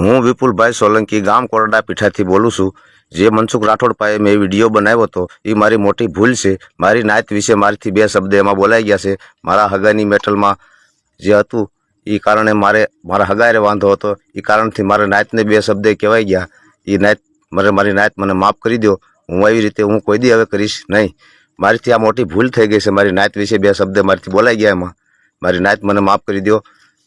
હું વિપુલભાઈ સોલંકી ગામ કોરડા પીઠાથી બોલું છું. જે મનસુખ રાઠોડ પાસે મેં વીડિયો બનાવ્યો હતો એ મારી મોટી ભૂલ છે. મારી નાત વિશે મારીથી બે શબ્દ એમાં બોલાઈ ગયા છે. મારા હગાની મેટલમાં જે હતું એ કારણે મારે, મારા હગારે વાંધો હતો. એ કારણથી મારા નાતને બે શબ્દ કહેવાઈ ગયા. એ નાત મારે મારી નાત મને માફ કરી દો હું આવી રીતે, હું કોઈ દી હવે કરીશ નહીં. મારીથી આ મોટી ભૂલ થઈ ગઈ છે. મારી નાત વિશે બે શબ્દ મારીથી બોલાઈ ગયા એમાં. મારી નાત મને માફ કરી દો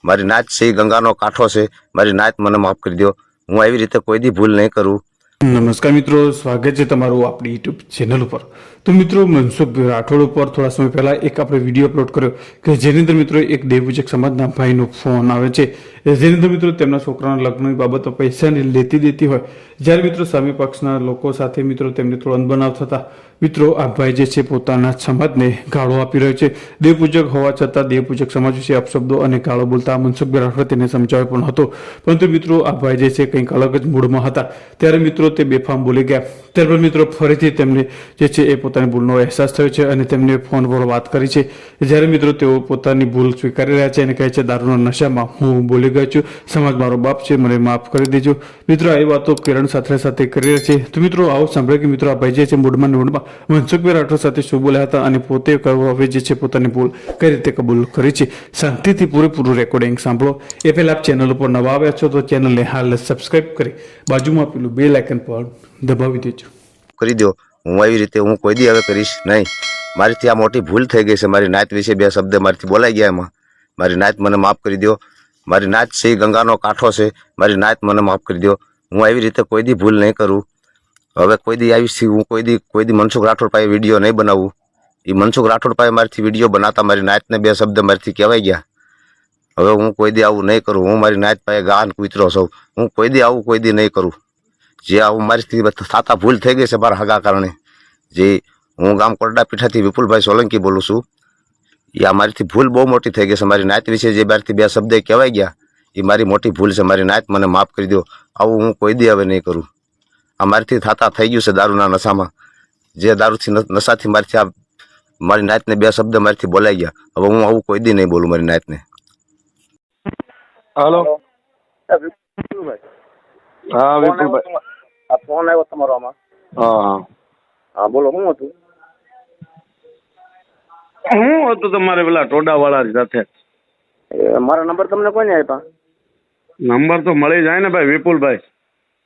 મારી નાચ છે ગંગાનો કાંઠો છે, મારી નાચ મને માફ કરી દો હું આવી રીતે કોઈ દી ભૂલ નહીં કરું. નમસ્કાર મિત્રો, સ્વાગત છે તમારું આપણી યુટ્યુબ ચેનલ ઉપર. તો મિત્રો, મનસુખ રાઠોડ ઉપર થોડા સમય પહેલા એક આપણે વીડિયો અપલોડ કર્યો કે જેની અંદર મિત્રો એક દેવપૂજક સમાજના ભાઈનો ફોન આવે છે. જેની મિત્રો તેમના છોકરાના લગ્નની બાબતમાં પૈસાની લેતી દેતી હોય. જ્યારે મિત્રો સામે પક્ષના લોકો સાથે મિત્રો તેમને થોડો અનબનાવ થતા, મિત્રો આ ભાઈ જે છે પોતાના સમાજને ગાળો આપી રહ્યો છે. દેવપૂજક હોવા છતાં દેવપૂજક સમાજ વિશે અપશબ્દો અને ગાળો બોલતા મનસુખ રાઠોડ તેને સમજાવ્યો પણ હતો. પરંતુ મિત્રો આ ભાઈ જે છે કંઈક અલગ જ મૂડમાં હતા. ત્યારે મિત્રો તે બેફામ બોલી ગયા. ત્યારબાદ મિત્રો ફરીથી તેમને જે છે એ પોતાની ભૂલનો અહેસાસ થયો છે અને તેમને ફોન પર વાત કરી છે. જ્યારે મિત્રો તેઓ પોતાની ભૂલ સ્વીકારી રહ્યા છે અને કહે છે, દારૂના નશામાં હું બોલી ગયો છું. સમાજ મારો બાપ છે, મને માફ કરી દેજો. મિત્રો આવી વાતો કિરણ સાથે સાથે કરી રહ્યા છે. તો મિત્રો, આવો સાંભળે કે મિત્રો, આ ભાઈ જે છે મૂડમાં ને મૂડમાં મનસુખભાઈ રાઠોડ સાથે શું બોલ્યા હતા અને પોતે હવે જે છે પોતાની ભૂલ કઈ રીતે કબૂલ કરી છે? શાંતિથી પૂરેપૂરું રેકોર્ડિંગ સાંભળો. એ પહેલાં આપ ચેનલ ઉપર નવા આવ્યા છો તો ચેનલને હાલ સબસ્ક્રાઇબ કરી બાજુમાં પેલું બે લાઇકન પણ દબાવી દેજો. કરી દો. હું આવી રીતે, હું કોઈ દી હવે કરીશ નહીં. મારીથી આ મોટી ભૂલ થઈ ગઈ છે મારી નાત વિશે બે શબ્દ મારીથી બોલાઈ ગયા એમાં. મારી નાત મને માફ કરી દો. મારી નાત છે ગંગાનો કાંઠો છે. મારી નાત મને માફ કરી દો. હું આવી રીતે કોઈ દી ભૂલ નહીં કરું. હવે કોઈ દી આવીશ હું કોઈ દી કોઈ દી મનસુખ રાઠોડ પાસે વીડિયો નહીં બનાવું. એ મનસુખ રાઠોડ પાસે મારીથી વીડિયો બનાવતા મારી નાતને બે શબ્દ મારીથી કહેવાઈ ગયા. હવે હું કોઈ દી આવું નહીં કરું. હું મારી નાત પાસે ગાન કૂતરો છું. હું કોઈ દી આવું કોઈ દી નહીં કરું. જે આવું મારીથી થતા ભૂલ થઈ ગઈ છે મારા હગા કારણે. જે હું ગામ કોરડા પીઠાથી વિપુલભાઈ સોલંકી બોલું છું. એ આ મારીથી ભૂલ બહુ મોટી થઈ ગઈ છે. મારી નાત વિશે જે બારથી બે શબ્દ કહેવાઈ ગયા એ મારી મોટી ભૂલ છે. મારી નાત મને માફ કરી દો. આવું હું કોઈ દી હવે નહીં કરું. આ મારીથી થતા થઈ ગયું છે દારૂના નશામાં. જે દારૂથી નશાથી મારીથી આ મારી નાતને બે શબ્દ મારીથી બોલાઈ ગયા. હવે હું આવું કોઈ દી નહીં બોલું મારી નાતને. હલો. વિપુલભાઈ. હા વિપુલભાઈ. આ ફોન આવ્યો તમારો આમાં? હા. હા બોલો શું હતું? હું હતું તમારે પેલા ટોડા વાળા સાથે. મારો નંબર તમને કોને આપ્યા? નંબર તો મળી જાય ને ભાઈ વિપુલભાઈ.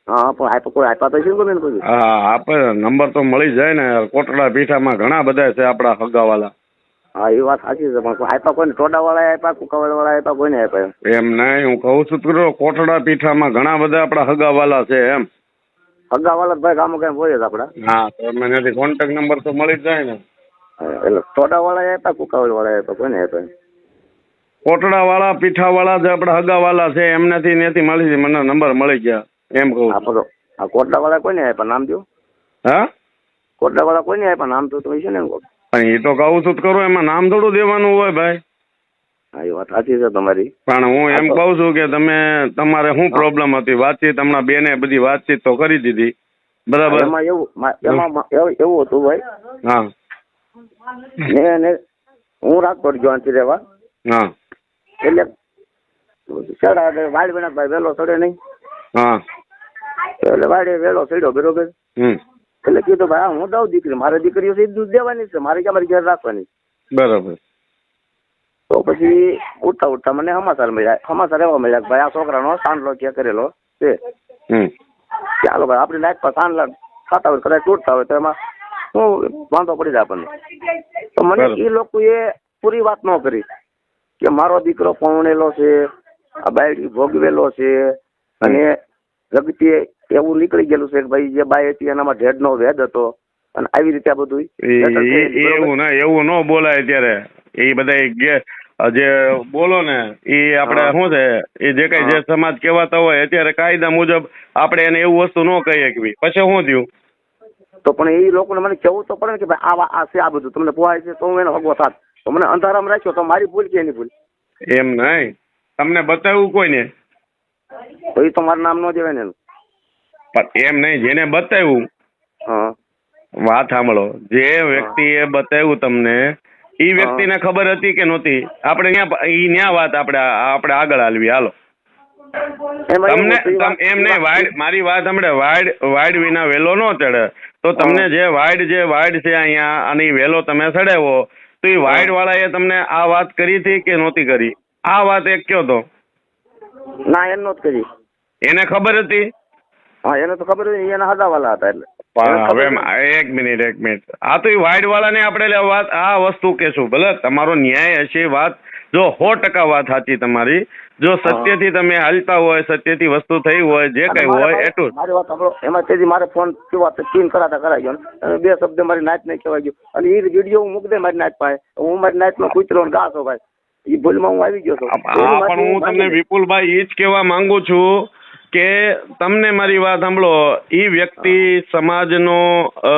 હા પણ આપ્યા કોઈ આપ્યા તો છે ને કોઈ હા આપણે નંબર તો મળી જાય ને કોટડા પીઠામાં ઘણા બધા છે આપણા હગાવાલા. હા એ વાત સાચી છે પણ આપ્યા કોઈને? ટોડા વાળા આપ્યા કુકાવાડ વાળા આપ્યા કોઈને આપ્યા એમ? નહીં હું કહું છું કોટડા પીઠામાં ઘણા બધા આપણા હગાવાલા છે એમ. હગા વાળા ભાઈ કામ કઈ બોલે આપડા હા તો મને કોન્ટેક્ટ નંબર તો મળી જ જાય ને. એટલે ટોડા વાળા આપ્યા કુકાવલ વાળા આપ્યા કોઈને આપ્યા કોટડા વાળા પીઠા વાળા જે આપડા હગા વાળા છે એમનાથી ત્યાંથી મળી મને નંબર મળી ગયા એમ કહું હા પણ આ કોટડા વાળા કોઈને આપ્યા નામ દો હા? કોટડા વાળા કોઈને આપ્યા નામ તો તો છે ને પણ એ તો કહું છું કરું એમાં નામ થોડું દેવાનું હોય ભાઈ. હા એ વાત સાચી છે તમારી. પણ હું એમ કહું છું કે તમે તમારે શું પ્રોબ્લેમ હતી? વાતચીત હમણાં બેને બધી વાતચીત તો કરી દીધી. બરાબર? એમાં એવું એમાં એવું હતું ભાઈ. હા. ને ને હું રાજકોટ ગયો રહેવા. હા. એટલે ચડા વાડ વિના ભાઈ વહેલો ચડે નહીં. હા. એટલે વાડે વહેલો ચડ્યો બરોબર. હમ. એટલે કીધું ભાઈ હા, દઉં દીકરી મારે દીકરીઓ દૂધ દેવાની છે. મારે ક્યાં મારી ઘેર રાખવાની? બરાબર. તો પછી ઉઠતા ઉઠતા મને સમાચાર મળ્યા. સમાચાર એવા મળ્યા કે ભાઈ આ છોકરાનો સાંડલો ક્યાં કરેલો છે. ચાલો ભાઈ આપણી લાઈફ પર સાંડલા ખાતા હોય કદાચ તૂટતા હોય તો એમાં શું વાંધો પડી જાય આપણને? તો મને. એ લોકોએ પૂરી વાત ન કરી કે મારો દીકરો પૌણેલો છે આ બાયડી ભોગવેલો છે અને જગતીએ એવું નીકળી ગયેલું છે કે ભાઈ જે બાય હતી એનામાં ઢેડનો વેદ હતો. અને આવી રીતે આ બધું એવું ના એવું ન બોલાય ત્યારે એ બધા જે બોલો ને એ આપણે. શું છે એ જે કઈ જે સમાજ કહેવાતા હોય અત્યારે કાયદા મુજબ આપણે એને એવું વસ્તુ ન કહીએ કે પછી શું થયું? તો પણ એ લોકોને મને કેવું તો પડે ને કે ભાઈ આ આ છે આ બધું. તમને પોહાય છે તો હું એનો ભગવો થાત. તો મને અંધારામાં રાખ્યો તો મારી ભૂલ કે એની ભૂલ? એમ નહીં. તમને બતાવ્યું કોઈને? તો એ તો મારું નામ ન દેવાય ને એમ નહીં જેને બતાવ્યું હા. વાત સાંભળો. જે વ્યક્તિએ બતાવ્યું તમને એ વ્યક્તિને ખબર હતી કે નહોતી? આપણે ત્યાં ઈ ન્યા વાત આપણે આપણે આગળ હાલવી. હાલો. તમને એ એમ નહીં વાડ મારી વાત સાંભળે. વાડ વાડ વિના વેલો ન ચડે. તો તમને જે વાડ જે વાડ છે અહીંયા અને ઈ વેલો તમે ચડાવ્યો તો એ વાડ વાળાએ તમને આ વાત કરી હતી કે નહોતી કરી? આ વાત એક કયો તો? ના એમ નહોતી કરી. એને ખબર હતી? હા એને તો ખબર હતી એના હદાવાલા હતા એટલે. પણ હવે એક મિનિટ એક મિનિટ. આ તો વાડ વાળાને આપણે વાત આ વસ્તુ કહેશું ભલે તમારો ન્યાય હશે વાત જો સો ટકા વાત સાચી તમારી જો સત્યથી તમે હાલતા હોય સત્યથી વસ્તુ થઈ હોય જે કઈ હોય એટલું મારી વાત સાંભળો. એમાં તેથી મારે ફોન કેવા ચીન કરાતા કરાઈ ગયો અને બે શબ્દ મારી નાચ ને કહેવાય ગયો અને એ વીડિયો હું મૂકી દે મારી નાચ પાસે. હું મારી નાચમાં કૂતરો ને ગાસો ભાઈ એ ભૂલમાં હું આવી ગયો છું. હા પણ હું તમને વિપુલભાઈ એ જ કહેવા માંગુ છું કે તમને મારી વાત સાંભળો એ વ્યક્તિ સમાજનો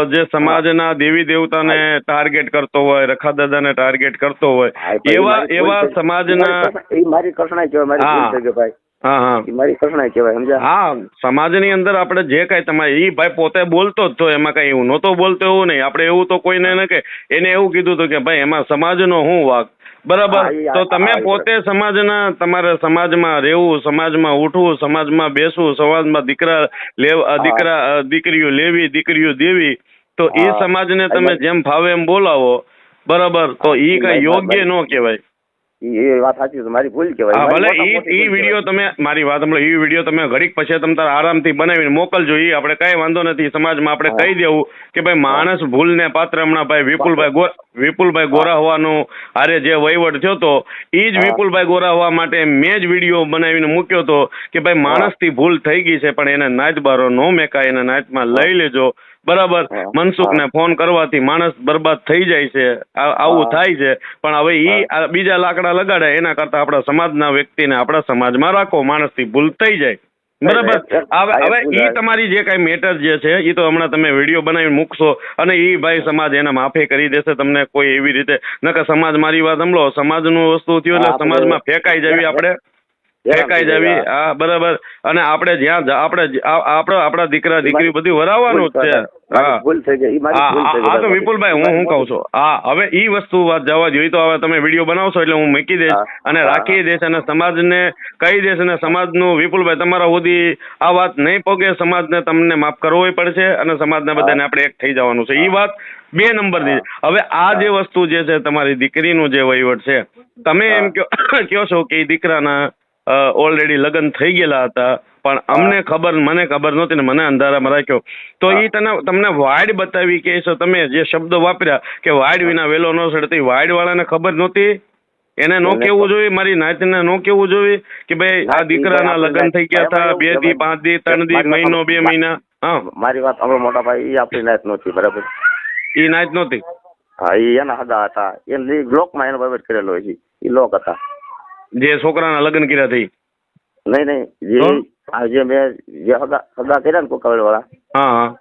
જે સમાજના દેવી દેવતાને ટાર્ગેટ કરતો હોય રખા દાદાને ટાર્ગેટ કરતો હોય એવા એવા સમાજના એ મારી કહેવાય મારી હા. ભાઈ. હા મારી કૃષ્ણાઈ કહેવાય સમજ્યા? હા સમાજની અંદર આપણે જે કાંઈ તમારે એ ભાઈ પોતે બોલતો જ તો એમાં કઈ એવું નહોતો બોલતો એવું નહીં. આપણે એવું તો કોઈને ન કે એને એવું કીધું હતું કે ભાઈ એમાં સમાજનો શું વાક બરાબર તો તમે પોતે સમાજના તમારે સમાજમાં રહેવું સમાજમાં ઉઠવું સમાજમાં બેસવું સમાજમાં દીકરા લેવા દીકરા દીકરીઓ લેવી દીકરીઓ દેવી તો એ. સમાજને તમે જેમ ફાવે એમ બોલાવો બરાબર તો ઈ ઈ કઈ યોગ્ય. ન કહેવાય એ વાત સાચી ભૂલ કહેવાય. ભલે ઈ મોટી ઈ ભૂલ વીડિયો તમે મારી વાત સાંભળો ઈ વીડિયો તમે ઘડીક પછી તમે તારા આરામથી બનાવીને મોકલજો ઈ આપણે કઈ વાંધો નથી સમાજમાં આપણે કહી દેવું કે ભાઈ માણસ ભૂલને પાત્ર હમણાં ભાઈ વિપુલભાઈ વિપુલભાઈ ગોરા હોવાનું આરે જે વહીવટ થયો તો ઈ જ વિપુલભાઈ ગોરા હોવા માટે મેં જ વીડિયો બનાવીને મૂક્યો તો કે ભાઈ માણસથી ભૂલ થઈ ગઈ છે પણ એને નાચબારો નો મેકાય એને નાચમાં લઈ લેજો. બરાબર. મનસુખને ફોન કરવાથી માણસ બરબાદ થઈ જાય છે. આવું થાય છે. પણ હવે ઈ બીજા લાકડા લગાડે એના કરતા આપણા સમાજના વ્યક્તિને આપણા સમાજમાં રાખો માણસથી ભૂલ થઈ જાય. બરાબર? હવે હવે ઈ તમારી જે કઈ મેટર જે છે ઈ તો હમણાં તમે વીડિયો બનાવી મૂકશો અને ઈ ભાઈ સમાજ એના માફી કરી દેશે તમને કોઈ એવી રીતે નકર સમાજ મારી વાત સાંભળો સમાજનું વસ્તુ થયું એટલે સમાજમાં ફેંકાઈ જવી આપણે. જવી હા બરાબર. અને આપણે જ્યાં આપણે આપણે આપણા દીકરા દીકરી બધી વરાવવાનું જ છે. હા. તો વિપુલભાઈ હું હું કહું છું? હા હવે ઈ વસ્તુ વાત જવા જોઈએ તો હવે તમે વીડિયો બનાવશો એટલે હું મૂકી દઈશ અને રાખી દઈશ અને સમાજને કહી દઈશ અને સમાજનું વિપુલભાઈ તમારા સુધી આ વાત નહીં પગે. સમાજને તમને માફ કરવો પડશે અને સમાજના બધાને આપણે એક થઈ જવાનું છે. ઈ વાત બે નંબરની ની હવે આ જે વસ્તુ જે છે તમારી દીકરીનું જે વહીવટ છે તમે એમ કહો છો કે દીકરાના ઓલરેડી લગ્ન થઈ ગયેલા હતા. પણ અમને ખબર મને ખબર નહોતી ને મને અંધારામાં રાખ્યો. તો એ તને તમને વાડ બતાવી કે તમે જે શબ્દો વાપર્યા કે વાડ વિના વેલો ન સડતી વાડ વાળાને ખબર નહોતી? એને નો કેવું જોઈએ? મારી નાતને નો કેવું જોઈએ? કે ભાઈ આ દીકરાના લગ્ન થઈ ગયા હતા બે દી પાંચ દી ત્રણ દી મહિનો બે મહિના. હા. મારી વાત સાંભળો મોટા ભાઈ એ આપણી નાત નહોતી બરાબર. ઈ નાત નહોતી? હા એ એના હદા હતા. એને બ્લોકમાં એનો વહીવટ કરેલો છે. એ લોક હતા. જે છોકરાના લગ્ન કર્યા થઈ નહીં નહીં જે તો? આ જે મેં જે હગા હગા કર્યા ને કોકાવેલ વાળા હા હા.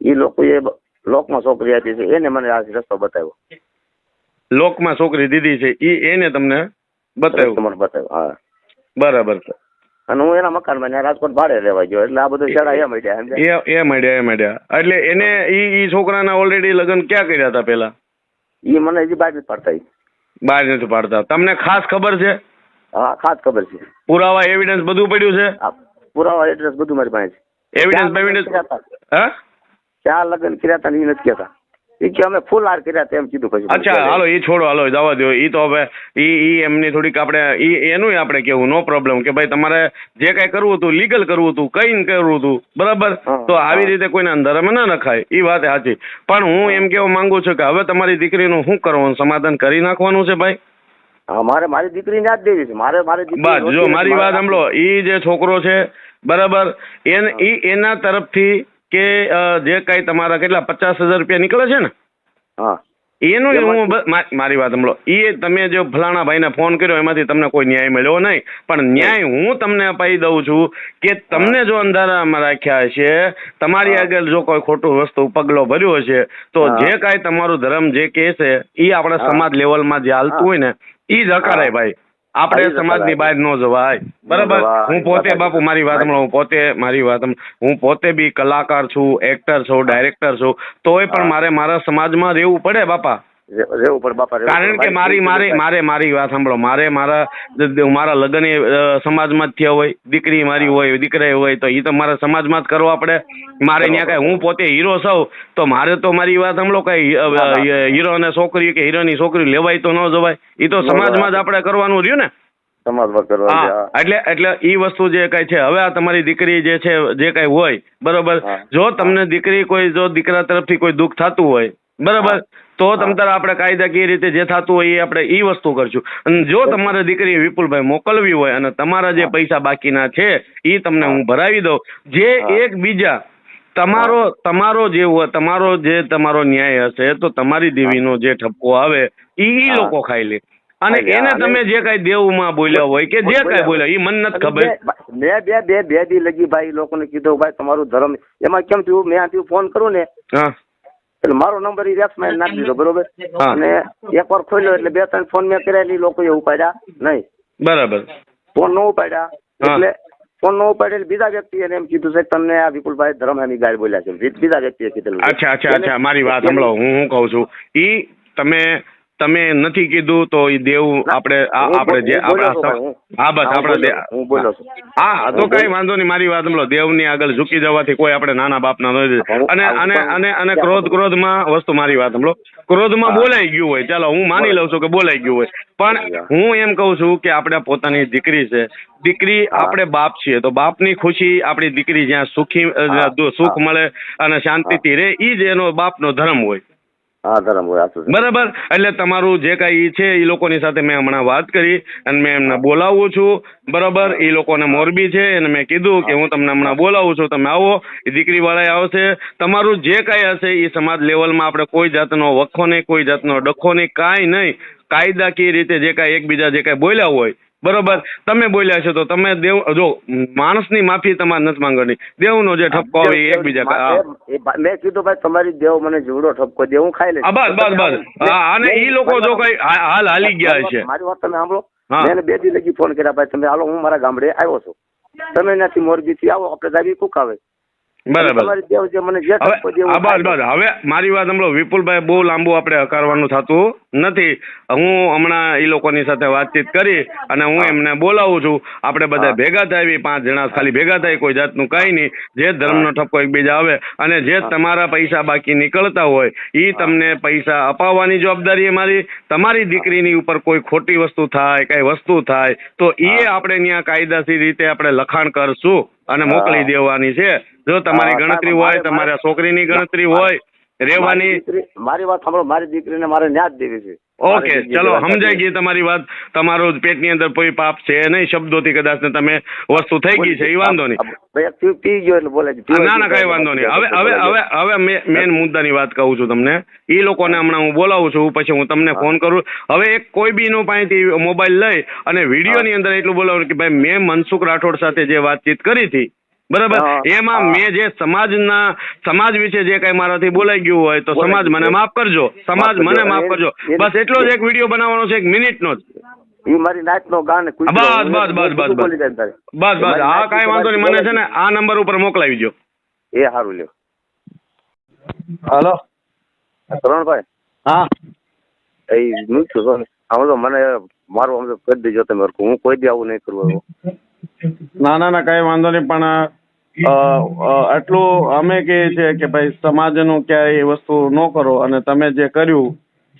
એ લોકો એ લોકમાં છોકરી આપી છે. એને મને આ રસ્તો બતાવ્યો. લોકમાં છોકરી દીધી છે. એ એને તમને બતાવ્યું? તમને બતાવ્યો હા. બરાબર છે. અને હું એના મકાનમાં ત્યાં રાજકોટ ભાડે રહેવા ગયો. એટલે આ બધું ચડા એ મળ્યા એ એ મળ્યા એ મળ્યા. એટલે એને ઈ ઈ છોકરાના ઓલરેડી લગ્ન ક્યાં કર્યા હતા પેલા એ મને હજી બાજુ પાડતા ઈ. બહાર નથી પાડતા. તમને ખાસ ખબર છે? હા ખાસ ખબર છે. પુરાવા એવિડન્સ બધું પડ્યું છે? પુરાવા એડ્રેસ બધું મારી પાસે છે. એવિડન્સ લગ્ન એવિડન્સ કર્યા હતા? હા? ક્યાં લગ્ન કર્યા હતા ને એ નથી કહેતા. એ કે અમે ફૂલ હાર કર્યા હતા કીધું પછી અચ્છા હાલો એ છોડો હાલો જવા દો. એ તો હવે ઈ ઈ એમની થોડીક આપણે ઈ એનું આપણે કેવું નો પ્રોબ્લેમ કે ભાઈ તમારે જે કાંઈ કરવું હતું લીગલ કરવું હતું કઈ કરવું હતું બરાબર? તો આવી રીતે કોઈને અંધારામાં ના નખાય. એ વાત સાચી. પણ હું એમ કેવા માંગુ છું કે હવે તમારી દીકરીનું શું કરવાનું? સમાધાન કરી નાખવાનું છે ભાઈ? મારે મારી દીકરીને જ દેવી છે. મારે મારી દીકરી બસ જો મારી વાત સાંભળો. એ જે છોકરો છે બરાબર? એને એના તરફથી કે જે કાંઈ તમારા કેટલા પચાસ હજાર રૂપિયા નીકળે છે ને? હા. એનું હું મારી વાત સાંભળો. એ તમે જો ફલાણા ભાઈને ફોન કર્યો એમાંથી તમને કોઈ ન્યાય મળ્યો નહીં. પણ ન્યાય હું તમને અપાઈ દઉં છું કે તમને જો અંધારામાં રાખ્યા છે તમારી આગળ જો કોઈ ખોટું વસ્તુ પગલો ભર્યો હશે તો જે કાંઈ તમારું ધર્મ જે કહે છે એ આપણા. સમાજ લેવલમાં જે હાલતું હોય ને એ જ હકારાય ભાઈ. આપણે સમાજની સમાજની. બહાર ન જવાય. બરાબર? હું પોતે બાપુ મારી વાત હું પોતે મારી વાત હું પોતે બી કલાકાર છું એક્ટર છું ડાયરેક્ટર છું તોય પણ મારે મારા સમાજમાં રહેવું પડે બાપા. રહેવું પડે બાપા કારણ કે મારી મારી મારે મારી વાત સાંભળો. મારે મારા મારા લગ્ન સમાજમાં જ થયા હોય દીકરી મારી હોય દીકરા હોય તો એ તો મારા સમાજમાં જ કરવા પડે. મારે ત્યાં કઈ હું પોતે હીરો છું તો મારે તો મારી વાત સાંભળો કઈ હીરો અને છોકરી કે હીરોની છોકરી લેવાય તો ન જવાય. એ તો સમાજમાં જ આપણે કરવાનું રહ્યું ને? સમાજમાં કરવા. એટલે એટલે ઈ વસ્તુ જે કઈ છે હવે આ તમારી દીકરી જે છે જે કઈ હોય બરોબર? જો તમને દીકરી કોઈ જો દીકરા તરફથી કોઈ દુઃખ થતું હોય બરાબર? તો તમ તારે આપણે કાયદાકીય રીતે જે થતું હોય એ આપણે એ વસ્તુ કરશું. અને જો તમારે દીકરી વિપુલભાઈ મોકલવી હોય અને તમારા જે પૈસા બાકીના છે એ તમને હું ભરાવી દઉં. જે હા. એક બીજા તમારો તમારો જે તમારો જે તમારો ન્યાય હશે તો તમારી દેવીનો જે ઠપકો આવે ઈ લોકો ખાઈ લે. અને એને તમે જે કઈ દેવમાં બોલ્યા હોય કે જે કઈ બોલ્યા એ મને નથી ખબર. મેં બે બે બે દી લગી ભાઈ લોકોને કીધું ભાઈ તમારું ધર્મ એમાં કેમ થયું? મેં આથી ફોન કરું ને. હા. એટલે મારો નંબર ઈ રેક્સમાં નાખી દીધો બરોબર. અને એકવાર ખોલ્યો એટલે બે ત્રણ ફોન મેં કર્યા એટલે લોકો લોકોએ ઉપાડ્યા નહીં. બરાબર. ફોન નો ઉપાડ્યા એટલે ફોન નો ઉપાડે એટલે બીજા વ્યક્તિએ એને એમ કીધું છે તમને આ વિપુલભાઈ ધર્મની ગાય બોલ્યા છે. બીજા વ્યક્તિએ કીધું અચ્છા અચ્છા અચ્છા મારી વાત સાંભળો હું હું કહું છું? ઈ તમે તમે નથી કીધું તો એ દેવ આપણે આપણે જે આપણા હું. બસ આપણે હું તો કઈ વાંધો નહીં મારી વાત સાંભળો. દેવની આગળ ઝૂકી જવાથી કોઈ આપણે નાના બાપના નથી અને અને અને અને ક્રોધ ક્રોધમાં વસ્તુ મારી વાત સાંભળો. ક્રોધમાં માં બોલાઈ ગયું હોય. ચાલો હું માની લઉં છું કે બોલાઈ ગયું હોય. પણ હું એમ કહું છું કે આપણે પોતાની દીકરી છે. દીકરી. આપણે બાપ છીએ. તો બાપની ખુશી આપણી દીકરી જ્યાં સુખી સુખ મળે અને શાંતિથી રહે એ જ એનો બાપનો ધર્મ હોય. બરાબર. એટલે તમારું જે કાંઈ ઈ છે એ લોકોની સાથે મેં હમણાં વાત કરી અને મેં એમને બોલાવું છું. બરાબર? એ લોકોને મોરબી છે અને મેં કીધું કે હું તમને હમણાં બોલાવું છું. તમે આવો એ દીકરી વાળા આવશે. તમારું જે કાંઈ હશે એ સમાજ લેવલમાં આપણે કોઈ જાતનો વખો નહીં, કોઈ જાતનો ડખો નહીં, કાંઈ નહીં. કાયદાકીય રીતે જે કાંઈ એકબીજા જે કાંઈ બોલ્યા હોય બરોબર? તમે બોલ્યા છો તો તમે દેવ જો માણસની માફી તમારે નથી માંગવાની. દેવનો જે ઠપકો આવે એ એકબીજા મેં કીધું ભાઈ તમારી દેવ મને જીવડો ઠપકો દે હું ખાઈ લઈશ. બસ બસ બસ. હા અને એ લોકો જો કઈ હાલ હાલી ગયા છે. મારી વાત તમે સાંભળો. મેં એને બે દી લગી ફોન કર્યા ભાઈ તમે હાલો હું મારા ગામડે આવ્યો છું. તમે ત્યાંથી મોરબી થી આવો આપણે દાવી કુક આવે. બરાબર. હવે મારી વાત સાંભળો. વિપુલભાઈ બહુ લાંબુ આપણે હકારવાનું થતું નથી. હું હમણાં એ લોકોની સાથે વાતચીત કરી અને હું એમને બોલાવું છું. આપણે બધા ભેગા થાય પાંચ જણા ખાલી ભેગા થાય કોઈ જાતનું કાંઈ નહીં. જે ધર્મનો ઠપકો એકબીજા આવે અને જે તમારા પૈસા બાકી નીકળતા હોય એ તમને પૈસા અપાવવાની જવાબદારી મારી. તમારી દીકરીની ઉપર કોઈ ખોટી વસ્તુ થાય કઈ વસ્તુ થાય તો એ આપણે ત્યાં કાયદાસી રીતે આપણે લખાણ કરશું. અને મોકલી દેવાની છે. જો તમારી ગણતરી હોય તમારા છોકરીની ગણતરી હોય રહેવાની મારી મારી વાત સાંભળો મારી દીકરીને મારે ન્યાજ દેવી છે. ઓકે ચલો સમજાઈ ગઈ તમારી વાત. તમારો પેટની અંદર કોઈ પાપ છે નહીં શબ્દોથી કદાચ ને તમે વસ્તુ થઈ ગઈ છે એ વાંધો નહીં. ના ના કઈ વાંધો નહીં. હવે હવે હવે હવે મેં મેન મુદ્દાની વાત કહું છું તમને. એ લોકોને હમણાં હું બોલાવું છું પછી હું તમને ફોન કરું. હવે એક કોઈ બી નો પાસેથી મોબાઈલ લઈ અને વિડીયોની અંદર એટલું બોલાવું કે ભાઈ મેં મનસુખ રાઠોડ સાથે જે વાતચીત કરી હતી બરાબર? એમાં મેં જે સમાજના સમાજ વિશે જે કઈ મારાથી બોલાઈ ગયું હોય તો સમાજ મને માફ કરજો. સમાજ મને માફ કરજો. બસ એટલો જ એક વીડિયો બનાવવાનો છે એક મિનિટનો જ. ઈ મારી નાચનો ગાન બસ, બસ, બસ, બસ, હા વાંધો નહીં. મને છે ને આ નંબર ઉપર મોકલાવી દો એ સારું લ્યો. હાલો. કરણભાઈ હા. એ મૂક્યું છો તો મને મારું આમ તો કરી દેજો તમે. હું કોઈ દી આવું નહીં કરવાનું. ના ના ના કઈ વાંધો નહીં. પણ આટલું અમે કહીએ છીએ કે ભાઈ સમાજનું ક્યાંય એ વસ્તુ ન કરો અને તમે જે કર્યું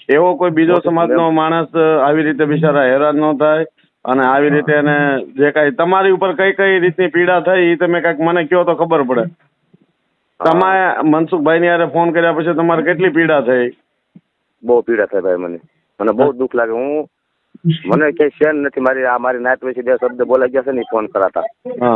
એવો કોઈ બીજો સમાજનો માણસ આવી રીતે બિચારા હેરાન ન થાય અને આવી રીતે એને જે કાંઈ તમારી ઉપર કઈ કઈ રીતની પીડા થઈ એ તમે કાંઈક મને કહો તો ખબર પડે. તમે મનસુખભાઈની હારે ફોન કર્યા પછી તમારે કેટલી પીડા થઈ? બહુ પીડા થાય ભાઈ મને. મને બહુ દુઃખ લાગે. હું મને ક્યાંય શેન નથી મારી આ મારી નાત વિશે બે શબ્દ બોલાઈ ગયા છે ને ફોન કરાતા.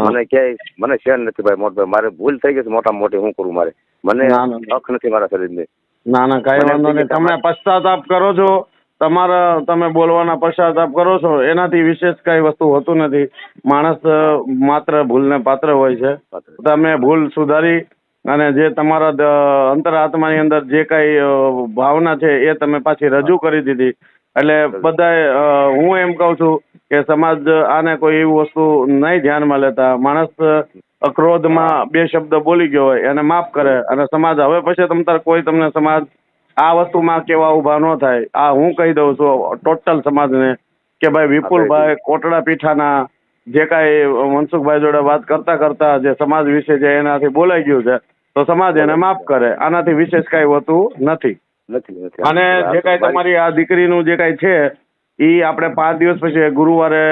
મને ક્યાંય મને શેન નથી ભાઈ મોટભાઈ મારે ભૂલ થઈ ગઈ છે મોટા મોટી હું કરું મારે? મને ના, ના. હક નથી મારા શરીરની. ના ના કાંઈ વાંધો નહીં. તમે પશ્ચાતાપ કરો છો તમારા તમે બોલવાના પશ્ચાતાપ કરો છો એનાથી વિશેષ કઈ વસ્તુ હોતું નથી. માણસ માત્ર માત્ર ભૂલને પાત્ર હોય છે. તમે ભૂલ સુધારી અને જે તમારા દ- અંતરાત્માની અંદર જે કઈ ભાવના છે એ તમે પાછી રજૂ કરી દીધી. એટલે બધાએ હું એમ કહું છું કે સમાજ આને કોઈ એવી વસ્તુ નહીં ધ્યાનમાં લેતા. માણસ ક્રોધમાં બે શબ્દ બોલી ગયો હોય એને માફ કરે અને સમાજ હવે પછી તમ તાર કોઈ તમને સમાજ આ વસ્તુમાં કેવા ઊભા ન થાય. આ હું કહી દઉં છું ટોટલ સમાજને કે ભાઈ વિપુલભાઈ કોટડા પીઠાના જે કાંઈ મનસુખભાઈ જોડે વાત કરતા કરતા જે સમાજ વિશે જે એનાથી બોલાઈ ગયું છે તો સમાજ એને માફ કરે. આનાથી વિશેષ કાંઈ હોતું નથી. નથી અને જે કાંઈ તમારી આ દીકરીનું જે કાંઈ છે એ આપણે પાંચ દિવસ પછી ગુરુવારે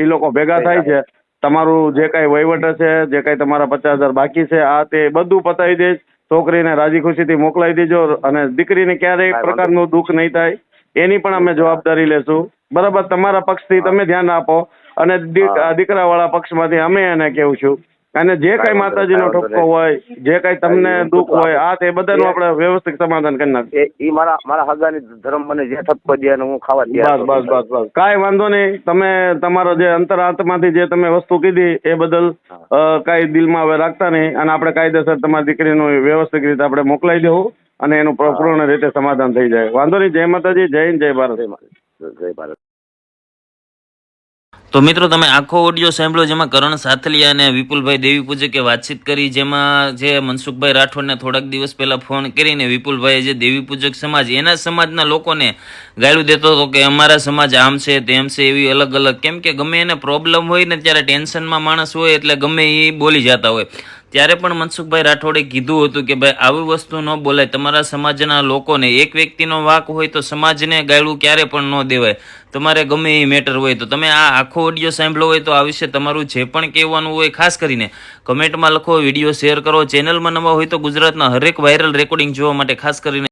એ લોકો ભેગા થાય છે. તમારું જે કાંઈ વહીવટ હશે જે કાંઈ તમારા પચાસ હજાર બાકી છે આ તે બધું પતાવી દઈશ. છોકરીને રાજી ખુશીથી મોકલાવી દેજો અને દીકરીને ક્યારેય પ્રકારનું દુઃખ નહીં થાય. એની પણ અમે જવાબદારી લેશું. બરાબર તમારા પક્ષથી તમે ધ્યાન આપો અને દીકરા વાળા દીકરાવાળા પક્ષમાંથી અમે એને કેવું છું. અને જે કઈ માતાજી નો માતાજીનો ઠપકો હોય જે કઈ તમને દુઃખ હોય આ તે બધાનું આપણે વ્યવસ્થિત સમાધાન કરી નાખીશું એ મારા મારા હગાની ધર્મ મને જે ઠપકો દે હું ખાવા બસ બસ બસ બસ. કાંઈ વાંધો નહીં. તમે તમારો જે અંતરાત્માથી જે તમે વસ્તુ કીધી એ બદલ કાંઈ દિલમાં હવે રાખતા નહીં. અને આપણે કાયદેસર તમારી દીકરીનું વ્યવસ્થિત રીતે આપણે મોકલાઈ દેવું અને એનું પૂર્ણ રીતે સમાધાન થઈ જાય. વાંધો નહીં. જય માતાજી. જય હિન્દ જય ભારત. જય ભારત. તો મિત્રો તમે આખો ઓડિયો સાંભળ્યો જેમાં કરણ સાથલિયા અને વિપુલભાઈ દેવી પૂજકે વાતચીત કરી, જેમાં જે મનસુખભાઈ રાઠોડને થોડાક દિવસ પહેલાં ફોન કરીને વિપુલભાઈએ જે દેવી પૂજક સમાજ, એના સમાજના લોકોને ગાળું દેતો હતો કે અમારા સમાજ આમ છે, તેમ છે, એવી અલગ અલગ કેમ કે ગમે એને પ્રોબ્લેમ હોય ને ત્યારે ટેન્શનમાં માણસ હોય એટલે ગમે એ બોલી જતા હોય. ત્યારે પણ મનસુખભાઈ રાઠોડે કીધું હતું કે ભાઈ, આવી વસ્તુ ન બોલાય. તમારા સમાજના લોકોને એક વ્યક્તિનો વાક હોય તો સમાજને ગાયડું ક્યારે પણ ન દેવાય. તમારે ગમે એ મેટર હોય તો. તમે આ આખો ઓડિયો સાંભળ્યો હોય તો આ વિશે તમારું જે પણ કહેવાનું હોય, ખાસ કરીને કમેન્ટમાં લખો વીડિયો શેર કરો. ચેનલમાં નવા હોય તો ગુજરાતના હરેક વાયરલ રેકોર્ડિંગ જોવા માટે ખાસ કરીને